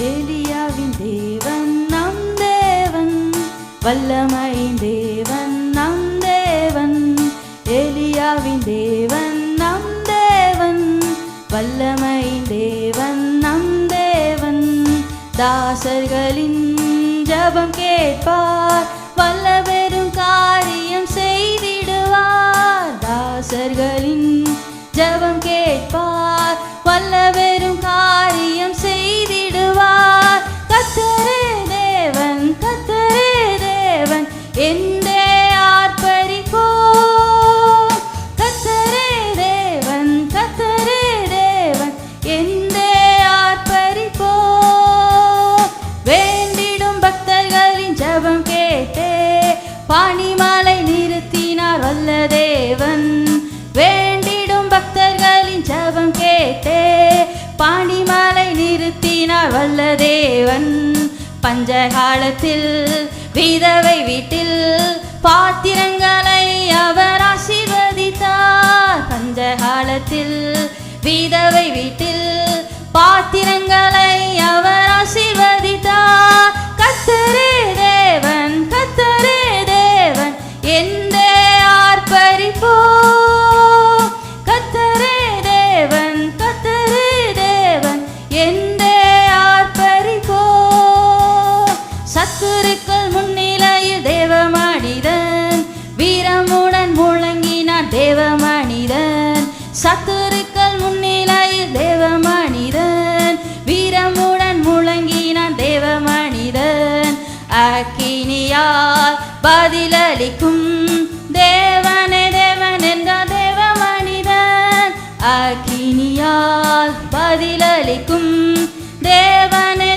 ஏலியாவின் தேவன் நம் தேவன். வல்லமையின் தேவன் நம் தேவன். ஏலியாவின் தேவன் நம் தேவன். வல்லமையின் தேவன் நம் தேவன். தாசர்களின் ஜபம் கேட்பார். ஜபம் கேட்டே பாண்டிமலை நிறுத்தினார் வல்ல தேவன் பஞ்சகாலத்தில் விதவை வீட்டில் பாத்திரங்களை அவர் ஆசீர்வதித்தார். பஞ்சகாலத்தில் விதவை வீட்டில் பாத்திரங்களை அவர் ஆசீர்வதித்தார். கத்தரே தேவன் கத்தரே தேவன் என்றே ஆர்ப்பரிப்போ சத்துருக்கள் முன்னிலையில் தேவ மனிதன் வீரமுடன் முழங்கினான் தேவ மனிதன் சத்துருக்கள் முன்னிலையில் தேவ மனிதன் வீரமுடன் முழங்கினான் தேவ மனிதன் அக்கினியால் பதிலளிக்கும் தேவனே தேவன் என்ற தேவ மனிதன் அக்கினியால் பதிலளிக்கும் தேவனே